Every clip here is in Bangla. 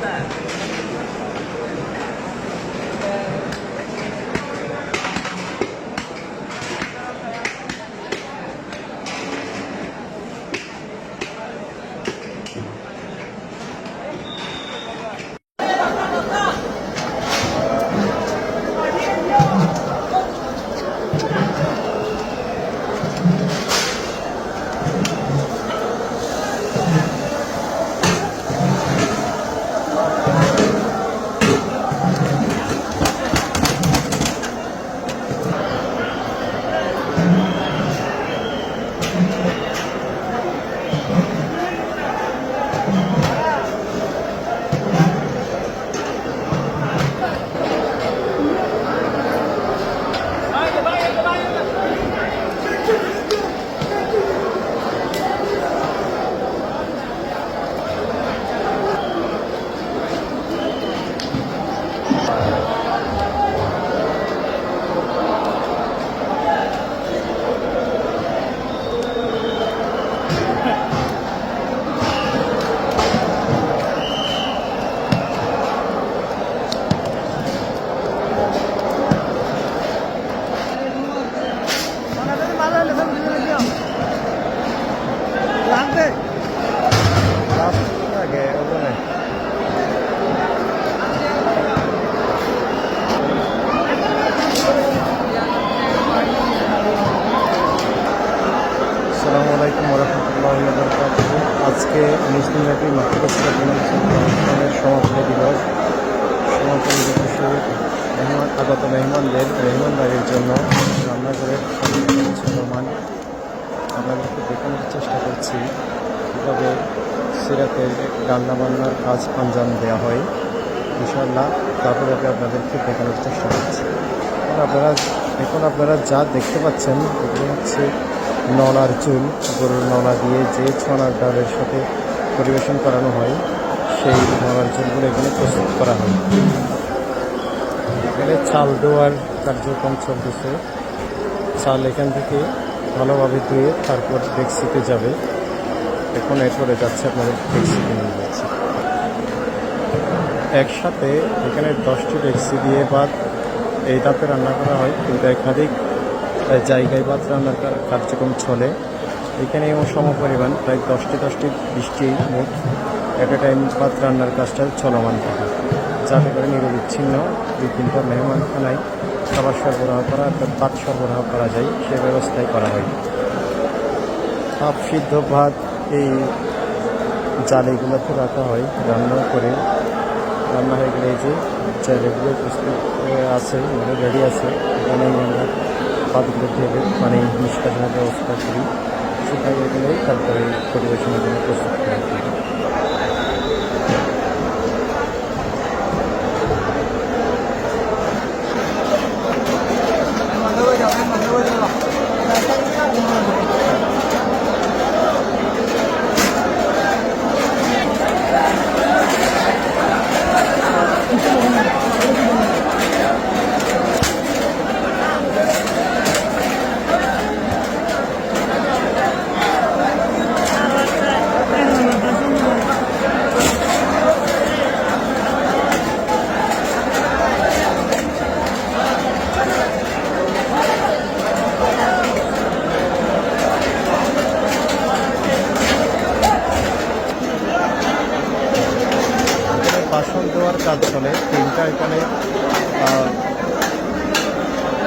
that. আজকে মুসলিম জাতি মাতৃকালের সমাপনী দিবস। সমাপনী দিবসে মেহমান আগত মেহমানদের মেহমানদারির জন্য রান্না করে মান আপনাদেরকে দেখানোর চেষ্টা করছি কীভাবে সিরাতের রান্নাবান্নার কাজ আঞ্জাম দেওয়া হয়। ইনশাল্লাহ তারপরে আপনাদেরকে দেখানোর চেষ্টা করছি। আপনারা এখন আপনারা যা দেখতে পাচ্ছেন এগুলো হচ্ছে নলার চুল, গরুর নলা দিয়ে যে ছনার ডালের সাথে পরিবেশন করানো হয়, সেই নলার চুলগুলো এখানে প্রস্তুত করা হয়। এখানে চাল দেওয়ার কার্যক্রম চলতেছে। চাল এখান থেকে ভালোভাবে ধুয়ে তারপর ডেক্সিতে যাবে। এখন এরপরে যাচ্ছে আপনাদের ডেক্সিতে নিয়ে যাচ্ছে। একসাথে এখানে দশটি ডেক্সি দিয়ে বাদ এই ধাপে রান্না করা হয়, কিন্তু একাধিক জায়গায় বাদ রান্নার কার্যক্রম চলে। এখানে এবং সমপরিমাণ প্রায় দশটি দশটি বৃষ্টি মোট এট এ টাইম বাদ রান্নার কাজটা চলমান থাকে। যাতে করে নিরবিচ্ছিন্ন দুই তিনটা মেহমানখানায় খাবার সরবরাহ করা অর্থাৎ ভাত সরবরাহ করা যায়, সে ব্যবস্থাই করা হয়। ভাত সিদ্ধ ভাত এই জালিগুলোতে রাখা হয় রান্না করে। রান্না হয়ে গেলে যে চাইলেগুলো প্রস্তুত আছে মানে রেডি আছে এখানে আমরা ভাতগুলো ঢেলে মানে নিষ্কাশনের ব্যবস্থা করি। হয়ে গেলেই তারপরে পরিবেশনের জন্য প্রস্তুত করে থাকি এখানে বাসন দেওয়ার কাজ চলে তিনটা এখানে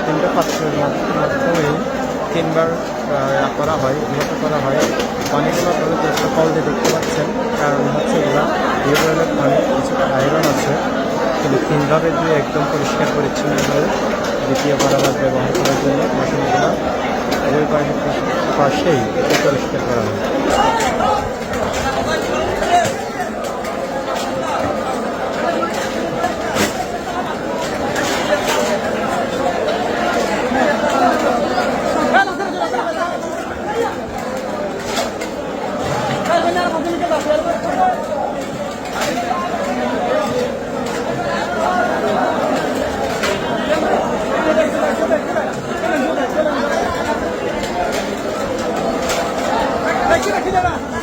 তিনটা পাত্রের মাধ- মাধ্যমে তিনবার করা হয় বিহত করা হয়। পানিগুলো আপনারা যে দিয়ে দেখতে পাচ্ছেন। কারণ হচ্ছে এগুলো টিউবওয়েলের পানি কিছুটা আয়রন আছে। কিন্তু তিনভাবে দিয়ে একদম পরিষ্কার, পরিচ্ছন্ন করে দ্বিতীয়বার আবার ব্যবহার করার জন্য বাসনগুলো ওই পাশেই পরিষ্কার করা হয়। দেখি দেখি দাঁড়া